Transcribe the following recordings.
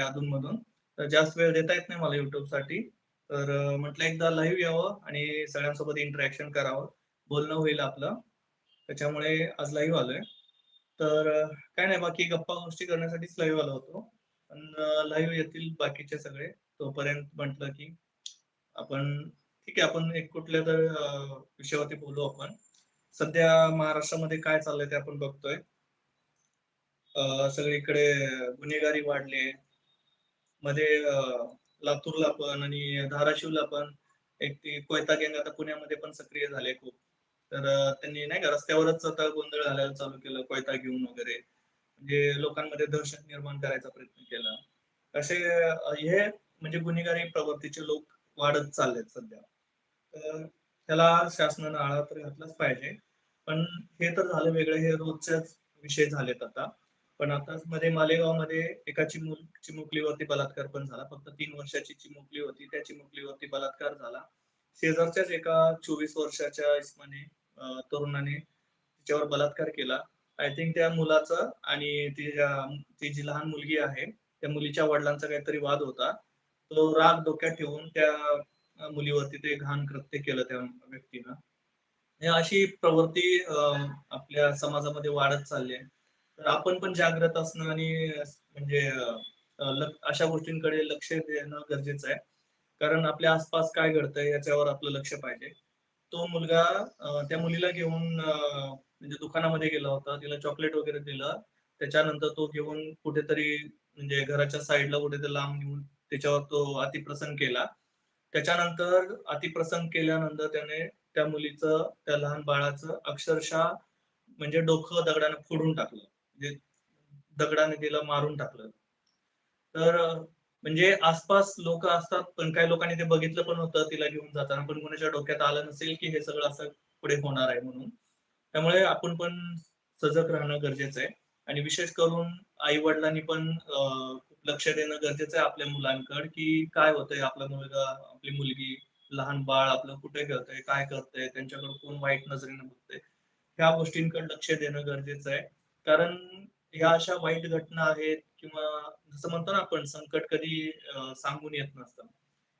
अधून मधून तर जास्त वेळ देता येत नाही मला युट्यूबसाठी. तर म्हटलं एकदा लाईव्ह यावं आणि सगळ्यांसोबत इंटरॅक्शन करावं. बोलणं होईल आपलं. त्याच्यामुळे आज लाईव्ह आलोय. तर काय नाही बाकी गप्पा गोष्टी करण्यासाठीच लाईव्ह आलो होतो. पण लाईव्ह येतील बाकीचे सगळे. तोपर्यंत म्हटलं की आपण ठीक आहे आपण एक कुठल्या तर विषयावरती बोलू आपण. सध्या महाराष्ट्रामध्ये काय चाललंय ते आपण बघतोय. सगळीकडे गुन्हेगारी वाढली मध्ये लातूरला पण आणि धाराशिवला पण एक ती कोयता गँग आता पुण्यामध्ये पण सक्रिय झाले खूप. तर त्यांनी नाही का रस्त्यावरच आता गोंधळ घालायला चालू केलं कोयता घेऊन वगैरे. म्हणजे लोकांमध्ये दहशत निर्माण करायचा प्रयत्न केला. असे हे म्हणजे गुन्हेगारी प्रवृत्तीचे लोक वाढत चाललेत सध्या. तर त्याला शासनानं आळा तर घातलाच पाहिजे. पण हे तर झालं वेगळं हे रोजचेच विषय झालेत आता. पण आता मध्ये मालेगावमध्ये एका चिमुक चिमुकलीवरती बलात्कार पण झाला. फक्त तीन वर्षाची चिमुकली होती. त्या चिमुकलीवरती बलात्कार झाला. शेजारच्याच एका चोवीस वर्षाच्या इस्माने तरुणाने तिच्यावर बलात्कार केला. आय थिंक त्या मुलाचं आणि तिच्या ती जी लहान मुलगी आहे त्या मुलीच्या वडिलांचा काहीतरी वाद होता. तो राग डोक्यात ठेवून त्या मुलीवरती ते घाण कृत्य केलं त्या व्यक्तीनं. अशी प्रवृत्ती आपल्या समाजामध्ये वाढत चालली आहे. तर आपण पण जागृत असणं आणि म्हणजे अशा गोष्टींकडे लक्ष देणं गरजेचं आहे. कारण आपल्या आसपास काय घडतंय याच्यावर आपलं लक्ष पाहिजे. तो मुलगा त्या मुलीला घेऊन म्हणजे दुकानामध्ये गेला होता. तिला चॉकलेट वगैरे दिलं. त्याच्यानंतर तो घेऊन कुठेतरी म्हणजे घराच्या साईडला कुठेतरी लांब घेऊन त्याच्यावर तो अतिप्रसंग केला. त्याच्यानंतर अतिप्रसंग केल्यानंतर त्याने त्या मुलीचं त्या लहान बाळाचं अक्षरशः म्हणजे डोकं दगडाने फोडून टाकलं. म्हणजे दगडाने तिला मारून टाकलं. तर म्हणजे आसपास लोक असतात पण काही लोकांनी ते बघितलं पण होतं तिला घेऊन जाताना पण कोणाच्या डोक्यात आलं नसेल की हे सगळं असं पुढे होणार आहे म्हणून. त्यामुळे आपण पण सजग राहणं गरजेचं आहे. आणि विशेष करून आई वडिलांनी पण लक्ष देणं गरजेचं आहे आपल्या मुलांकडे की काय होतंय आपला मुलगा आपली मुलगी लहान बाळ आपलं कुठे खेळतंय काय करतंय त्यांच्याकडे कोण वाईट नजरेनं बघतंय ह्या गोष्टींकडे लक्ष देणं गरजेचं आहे. कारण ह्या अशा वाईट घटना आहेत किंवा जसं म्हणतो ना आपण संकट कधी सांगून येत नसतं.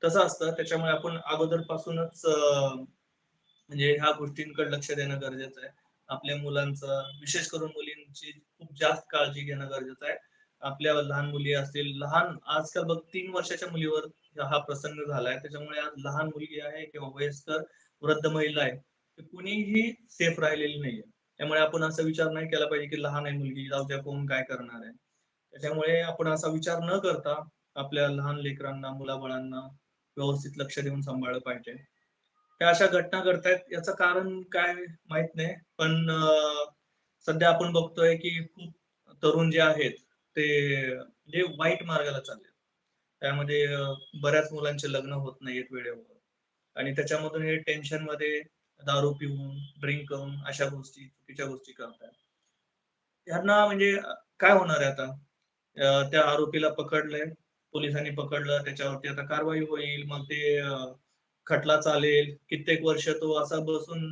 तसं असतं. त्याच्यामुळे आपण अगोदर पासूनच म्हणजे ह्या गोष्टींकडे लक्ष देणं गरजेचं आहे. आपल्या मुलांचं विशेष करून मुलींची खूप जास्त काळजी घेणं गरजेचं आहे. आपल्या लहान मुली असतील लहान आजकाल बघ तीन वर्षाच्या मुलीवर हा प्रसंग झालाय. त्याच्यामुळे आज लहान मुलगी आहे किंवा वयस्कर वृद्ध महिला आहे कुणीही सेफ राहिलेली नाहीये. त्यामुळे आपण असा विचार नाही केला पाहिजे की लहान आहे मुलगी जाऊ द्या कोण काय करणार आहे. त्याच्यामुळे आपण असा विचार न करता आपल्या लहान लेकरांना मुलाबाळांना व्यवस्थित लक्ष देऊन सांभाळलं पाहिजे. त्या अशा घटना घडतायत याचं कारण काय माहीत नाही. पण सध्या आपण बघतोय की खूप तरुण जे आहेत ते जे वाईट मार्गाला चालले. त्यामध्ये बऱ्याच मुलांचे लग्न होत नाहीत वेळेवर. आणि त्याच्यामधून हे टेन्शनमध्ये दारू पिऊन ड्रिंक करून अशा गोष्टी चुकीच्या गोष्टी करतात यांना म्हणजे काय होणार आहे आता? त्या आरोपीला पकडलंय पोलिसांनी पकडलं त्याच्यावरती आता कारवाई होईल मग ते खटला चालेल. कित्येक वर्ष तो असा बसून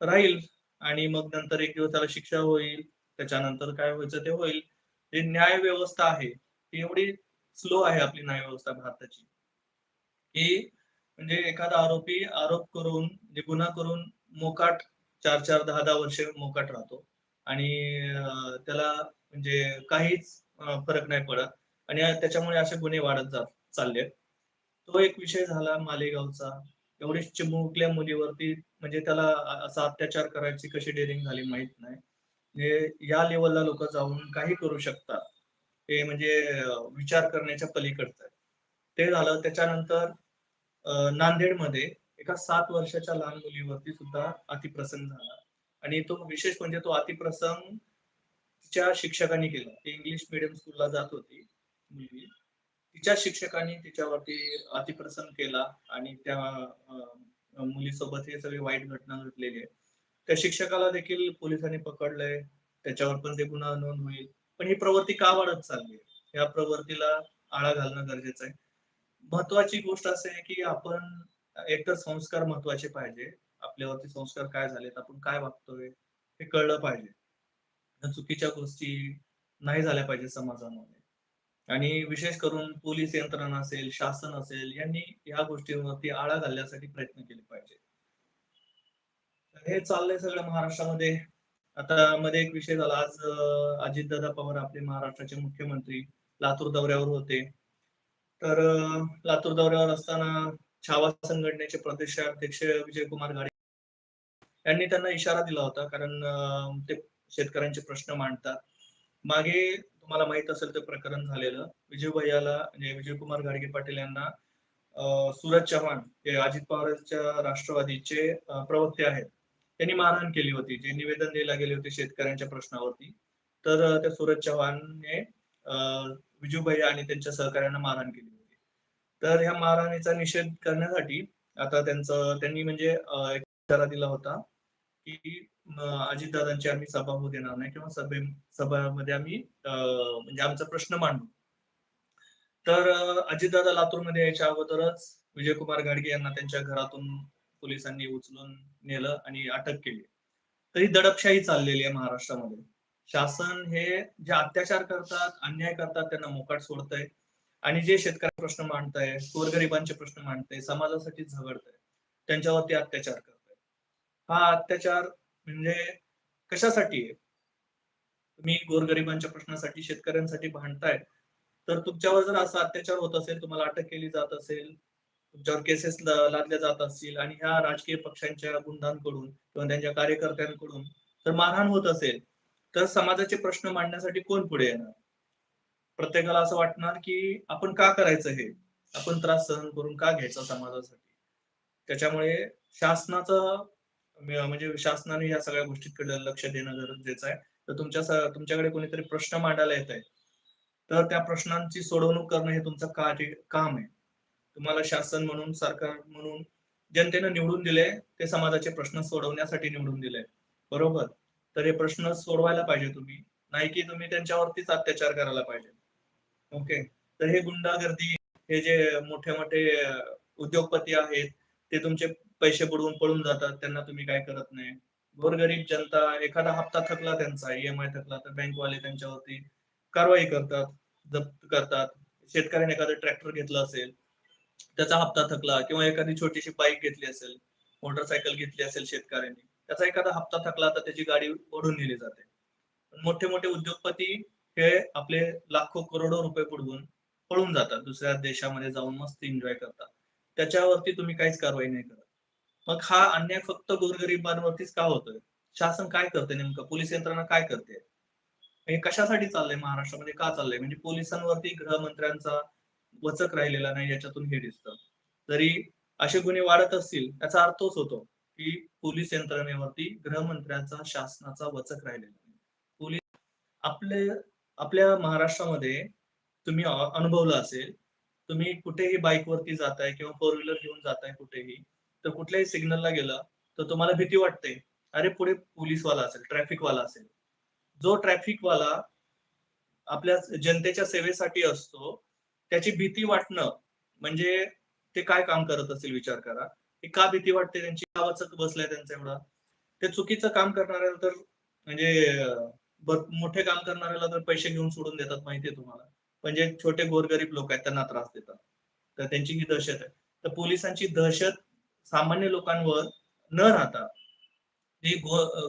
राहील आणि मग नंतर एक दिवस त्याला शिक्षा होईल. त्याच्यानंतर काय व्हायचं ते होईल. जे न्याय व्यवस्था आहे ती एवढी स्लो आहे आपली न्याय व्यवस्था भारताची की म्हणजे एखादा आरोपी आरोप करून म्हणजे गुन्हा करून मोकाट चार चार दहा दहा वर्ष मोकाट राहतो. आणि त्याला म्हणजे काहीच फरक नाही पडत. आणि त्याच्यामुळे असे गुन्हे वाढत जात चाललेत. तो एक विषय झाला मालेगावचा. एवढी चिमुकल्या मुलीवरती म्हणजे त्याला असा अत्याचार करायची कशी डेअरिंग झाली माहीत नाही. म्हणजे या लेवलला लोक जाऊन काही करू शकतात. ते म्हणजे विचार करण्याच्या पलीकडचं आहे. ते झालं. त्याच्यानंतर नांदेडमध्ये एका सात वर्षाच्या लहान मुलीवरती सुद्धा अतिप्रसंग झाला. आणि तो विशेष म्हणजे तो अतिप्रसंग तिच्या शिक्षकांनी केला. ती इंग्लिश मिडियम स्कूलला जात होती मुलगी. तिच्या शिक्षकांनी तिच्यावरती अतिप्रसंग केला आणि त्या मुलीसोबत हे सगळी वाईट घटना घडलेली आहे. त्या शिक्षकाला देखील पोलिसांनी पकडलंय. त्याच्यावर पण ते गुन्हा नोंद होईल. पण ही प्रवृत्ती का वाढत चालली आहे? या प्रवृत्तीला आळा घालणं गरजेचं आहे. महत्वाची गोष्ट असे आहे की आपण एकतर संस्कार महत्त्वाचे पाहिजे आपल्यावरती संस्कार काय झालेत आपण काय वागतोय हे कळलं पाहिजे चुकीच्या गोष्टी नाही झाल्या पाहिजे समाजामध्ये आणि विशेष करून पोलीस यंत्रणा असेल, शासन असेल यांनी ह्या गोष्टींवरती आळा घालण्यासाठी प्रयत्न केले पाहिजे. हे चाललंय सगळं महाराष्ट्रामध्ये. आता मध्ये एक विषय झाला आज अजितदादा पवार आपले महाराष्ट्राचे मुख्यमंत्री लातूर दौऱ्यावर होते. तर लातूर दौऱ्यावर असताना छावा संघटनेचे प्रदेशाध्यक्ष विजयकुमार गाडे यांनी त्यांना इशारा दिला होता कारण ते शेतकऱ्यांचे प्रश्न मांडतात. मागे तुम्हाला माहीत असेल ते प्रकरण झालेलं. विजय भैयाला म्हणजे विजयकुमार गाडगे पाटील यांना सूरज चव्हाण हे अजित पवारांच्या राष्ट्रवादीचे प्रवक्ते आहेत. त्यांनी मारहाण केली होती. जे निवेदन द्यायला गेले होते शेतकऱ्यांच्या प्रश्नावरती. तर त्या सूरज चव्हाणने विजूबाई विजू भैया आणि त्यांच्या सहकार्यांना मारहाण केली होती. तर ह्या मारहाणीचा निषेध करण्यासाठी आता त्यांचं त्यांनी म्हणजे एक इशारा दिला होता, की अजितदादांची आम्ही सभा होऊ देणार नाही किंवा सभे सभामध्ये आम्ही म्हणजे आमचा प्रश्न मांडू. तर अजितदादा लातूरमध्ये यायच्या अगोदरच विजयकुमार गाडगे यांना त्यांच्या घरातून पोलिसांनी उचलून नेलं आणि अटक केली. तर ही दडपशाही चाललेली आहे महाराष्ट्रामध्ये. शासन हे जे अत्याचार करतात, अन्याय करतात त्यांना मोकाट सोडतंय आणि जे शेतकरी प्रश्न मांडताय, गोरगरिबांचे प्रश्न मांडताय, समाजासाठी झगडतंय त्यांच्यावरती अत्याचार करताय. हा अत्याचार म्हणजे कशासाठी आहे? तुम्ही गोरगरिबांच्या प्रश्नासाठी, शेतकऱ्यांसाठी भांडताय, तर तुमच्यावर जर असा अत्याचार होत असेल, तुम्हाला अटक केली जात असेल, तुमच्यावर केसेस लादल्या जात असतील आणि ह्या राजकीय पक्षांच्या गुंडांकडून किंवा त्यांच्या कार्यकर्त्यांकडून तर मारहाण होत असेल, तर समाजाचे प्रश्न मांडण्यासाठी कोण पुढे येणार? प्रत्येकाला असं वाटणार, की आपण का करायचं हे? आपण त्रास सहन करून का घ्यायचा समाजासाठी? त्याच्यामुळे शासनाचं म्हणजे शासनाने या सगळ्या गोष्टीकडे लक्ष देणं गरजेचं आहे. तर तुमच्या तुमच्याकडे कोणीतरी प्रश्न मांडायला येतंय, तर त्या प्रश्नांची सोडवणूक करणं हे तुमचं कार्य काम आहे. तुम्हाला शासन म्हणून, सरकार म्हणून जनतेनं निवडून दिले ते समाजाचे प्रश्न सोडवण्यासाठी निवडून दिले बरोबर? तर हे प्रश्न सोडवायला पाहिजे तुम्ही. नाही की तुम्ही त्यांच्यावरतीच अत्याचार करायला पाहिजे. ओके. तर हे गुंडागर्दी, हे जे मोठे-मोठे उद्योगपती आहेत, ते तुमचे पैसे बुडवून पळून जातात. त्यांना तुम्ही काय करत नाही. गोरगरीब जनता, एखादा हप्ता थकला त्यांचा, ई-एम-आय थकला, तर बँकवाले त्यांच्यावरती कारवाई करतात, जप्त करतात. शेतकऱ्याने एखादं ट्रॅक्टर घेतलं असेल, त्याचा हप्ता थकला किंवा एखादी छोटीशी बाईक घेतली असेल, मोटरसायकल घेतली असेल शेतकऱ्यांनी, त्याचा एखादा हप्ता थकला तर त्याची गाडी ओढून नेली जाते. मोठे-मोठे उद्योगपती हे आपले लाखो करोडो रुपये बुडवून पळून जातात. दुसऱ्या देशामध्ये जाऊन मस्त एन्जॉय करतात. त्याच्यावरती तुम्ही काहीच कारवाई नाही करत. मग हा अन्याय फक्त गोरगरिबांवरतीच का होतोय? शासन काय करते नेमकं? पोलीस यंत्रणा काय करते? हे कशासाठी चाललंय महाराष्ट्रामध्ये? का चाललंय? म्हणजे पोलिसांवरती गृहमंत्र्यांचा वचक राहिलेला नाही याच्यातून हे दिसतं. जरी असे गुन्हे वाढत असतील, त्याचा अर्थच होतो, की पोलीस यंत्रणेवरती गृहमंत्र्यांचा, शासनाचा वचक राहिलेला नाही. पोलीस आपले आपल्या महाराष्ट्रामध्ये तुम्ही अनुभवलं असेल, तुम्ही कुठेही बाईकवरती जाताय किंवा फोर व्हीलर घेऊन जाताय कुठेही, तर कुठल्याही सिग्नलला गेला, तर तुम्हाला भीती वाटते. अरे, पुढे पोलीसवाला असेल, ट्रॅफिकवाला असेल. जो ट्रॅफिकवाला आपल्या जनतेच्या सेवेसाठी असतो, त्याची भीती वाटणं म्हणजे ते काय काम करत असेल विचार करा. ही का भीती वाटते त्यांची? का वचक बसलाय त्यांचा एवढा? ते चुकीचं काम करणाऱ्याला तर म्हणजे मोठे काम करणाऱ्याला तर पैसे घेऊन सोडून देतात माहिती आहे तुम्हाला. पण जे छोटे गोरगरीब लोक आहेत त्यांना त्रास देतात. तर त्यांची ही दहशत आहे. तर पोलिसांची दहशत सामान्य लोकांवर न राहता ही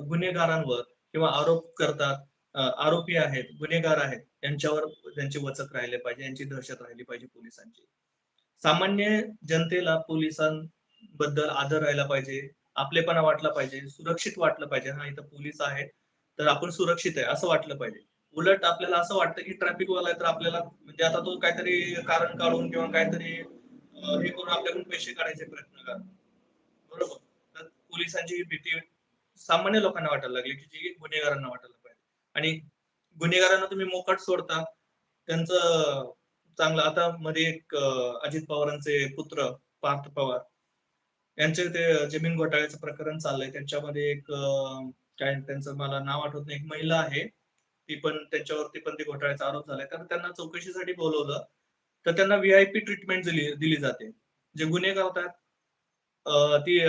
गुन्हेगारांवर किंवा आरोप करतात, आरोपी आहेत, गुन्हेगार आहेत, यांच्यावर त्यांचे वचक राहिले पाहिजे, यांची दहशत राहिली पाहिजे पोलिसांची. सामान्य जनतेला पोलिसां बद्दल आदर राहिला पाहिजे, आपलेपणा वाटला पाहिजे, सुरक्षित वाटलं पाहिजे. हा इथं पोलीस आहे तर आपण सुरक्षित आहे असं वाटलं पाहिजे. उलट आपल्याला असं वाटतं, की ट्रॅफिकवाला आहे तर आपल्याला म्हणजे आता तो काहीतरी कारण काढून किंवा काहीतरी हे करून आपल्याकडून पैसे काढायचे प्रयत्न करतो. बरोबर. तर पोलिसांची ही भीती सामान्य लोकांना वाटायला लागली, की जी गुन्हेगारांना वाटायला पाहिजे. आणि गुन्हेगारांना तुम्ही मोकट सोडता. त्यांचं चांगलं आता मध्ये एक अजित पवारांचे पुत्र पार्थ पवार यांचे ते जमीन घोटाळ्याचं प्रकरण चाललंय. त्यांच्यामध्ये एक काय त्यांचं मला नाव आठवत नाही. एक महिला आहे. ती पण त्यांच्यावरती पण ते घोटाळ्याचा आरोप झालाय. तर त्यांना चौकशीसाठी बोलवलं तर त्यांना व्हीआयपी ट्रीटमेंट दिली दिली जाते. जे गुन्हेगार होतात ती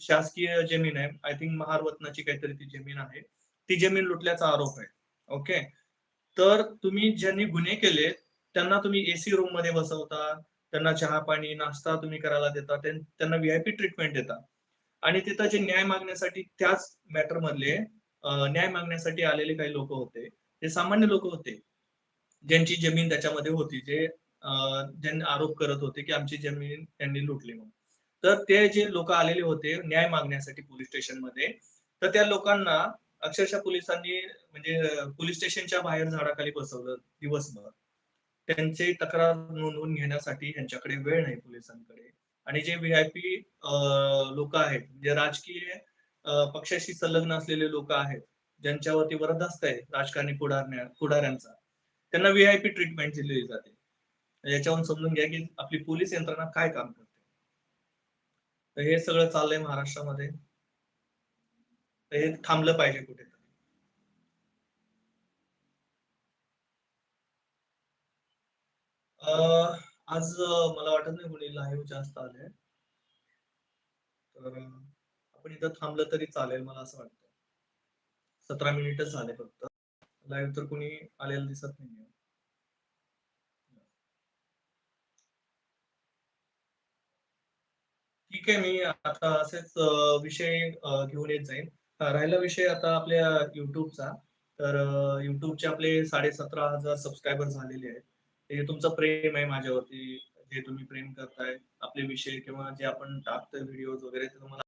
शासकीय जमीन आहे. आय थिंक महारवतनाची काहीतरी ती जमीन आहे. ती जमीन लुटल्याचा आरोप आहे. ओके. तर तुम्ही ज्यांनी गुन्हे केले, त्यांना तुम्ही एसी रूममध्ये बसवता त्यांना चहा पाणी नाश्ता तुम्ही करायला देता त्यांना व्हीआयपी ट्रीटमेंट देता. आणि तिथं जे न्याय मागण्यासाठी त्याच मॅटर मधले न्याय मागण्यासाठी आलेले काही लोक होते. ते सामान्य लोक होते. ज्यांची जमीन त्याच्यामध्ये होती. जे ज्यांनी आरोप करत होते की आमची जमीन त्यांनी लुटली म्हणून. तर ते जे लोक आलेले होते न्याय मागण्यासाठी पोलीस स्टेशनमध्ये तर त्या लोकांना अक्षरशः पोलिसांनी म्हणजे पोलीस स्टेशनच्या बाहेर झाडाखाली बसवलं दिवसभर. त्यांची तक्रार नोंदवून घेण्यासाठी यांच्याकडे वेळ नाही पोलिसांकडे. आणि जे व्हीआयपी लोक आहेत म्हणजे राजकीय पक्षाशी संलग्न असलेले लोक आहेत ज्यांच्यावरती वरदहस्त आहे राजकारणी पुढारण्या पुढाऱ्यांचा त्यांना व्हीआयपी ट्रीटमेंट दिली जाते. याच्यावरून समजून घ्या की आपली पोलीस यंत्रणा काय काम करते. तर हे सगळं चाललंय महाराष्ट्रामध्ये. हे थांबलं पाहिजे कुठे आज मला वाटत नाही कोणी लाईव्ह जास्त आले तर आपण इथं थांबलं तरी चालेल मला असं वाटतं सतरा मिनिटच झाले फक्त. लाईव्ह तर कोणी आलेलं दिसत नाहीये. ठीक आहे मी आता असेच विषय घेऊन येत जाईल राहिला विषय आता आपल्या युट्यूबचा तर युट्यूबचे आपले साडे सतरा हजार सबस्क्रायबर झालेले आहेत. हे तुमचं प्रेम आहे माझ्यावरती जे तुम्ही प्रेम करताय आपले विषय किंवा जे आपण टाकतोय व्हिडिओ वगैरे ते तुम्हाला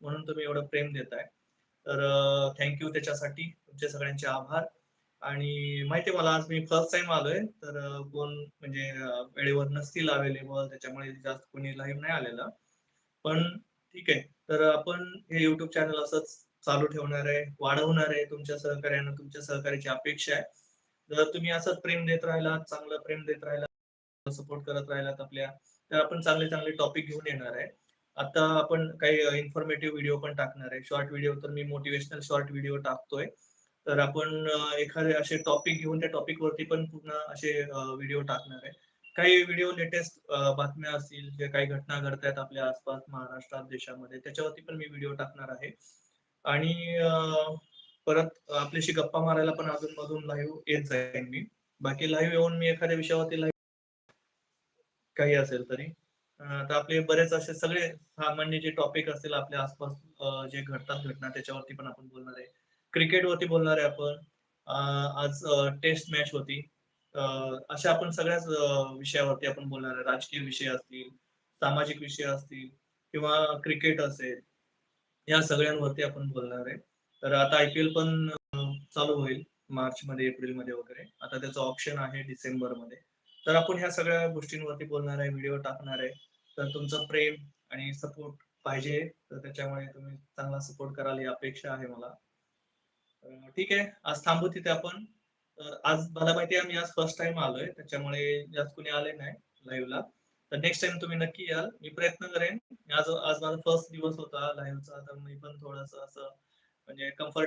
म्हणून तुम्ही एवढं प्रेम देताय. तर थँक्यू त्याच्यासाठी. तुमचे सगळ्यांचे आभार. आणि माहिती मला आज मी फर्स्ट टाइम आलोय तर कोण म्हणजे वेळेवर नसतील अवेलेबल त्याच्यामुळे जास्त कोणी लाईव्ह नाही आलेला. पण ठीक आहे. तर आपण हे युट्यूब चॅनल असंच चालू ठेवणार आहे वाढवणार आहे. तुमच्या सहकार्यानं तुमच्या सहकार्याची अपेक्षा आहे. जर तुम्ही असंच प्रेम देत राहिलात चांगलं प्रेम देत राहिला सपोर्ट करत राहिलात आपल्या तर आपण चांगले चांगले टॉपिक घेऊन येणार आहे. आता आपण काही इन्फॉर्मेटिव्ह व्हिडिओ पण टाकणार आहे. शॉर्ट व्हिडिओ तर मी मोटिवेशनल शॉर्ट व्हिडिओ टाकतोय. तर आपण एखादे असे टॉपिक घेऊन त्या टॉपिक वरती पण पूर्ण असे व्हिडिओ टाकणार आहे. काही व्हिडिओ लेटेस्ट बातम्या असतील जे काही घटना घडतायत आपल्या आसपास महाराष्ट्रात देशामध्ये त्याच्यावरती पण मी व्हिडिओ टाकणार आहे. आणि परत आपल्याशी गप्पा मारायला पण अजून मधून लाईव्ह येत जाईन मी. बाकी लाईव्ह येऊन मी एखाद्या विषयावरती लाईव्ह काही असेल तरी. तर आपले बरेच असे सगळे सामान्य जे टॉपिक असतील आपल्या आसपास जे घडतात घटना त्याच्यावरती पण आपण बोलणार आहे. क्रिकेट वरती बोलणार आहे आपण. आज टेस्ट मॅच होती. अशा आपण सगळ्याच विषयावरती आपण बोलणार आहे. राजकीय विषय असतील सामाजिक विषय असतील किंवा क्रिकेट असेल या सगळ्यांवरती आपण बोलणार आहे. तर आता आयपीएल पण चालू होईल मार्च मध्ये एप्रिलमध्ये वगैरे. आता त्याचं ऑप्शन आहे डिसेंबरमध्ये तर आपण ह्या सगळ्या गोष्टींवरती बोलणार आहे व्हिडिओ टाकणार आहे. तर तुमचं प्रेम आणि सपोर्ट पाहिजे. तर त्याच्यामुळे तुम्ही चांगला सपोर्ट कराल ही अपेक्षा आहे मला. ठीक आहे. आज थांबू तिथे आपण. तर आज मला माहिती आहे मी आज फर्स्ट टाइम आलोय. त्याच्यामुळे जास्त कोणी आले नाही लाईव्हला तर नेक्स्ट टाइम तुम्ही नक्की याल. मी प्रयत्न करेन. आज आज माझा फर्स्ट दिवस होता लाईव्हचा तर मी पण थोडस असं म्हणजे कम्फर्ट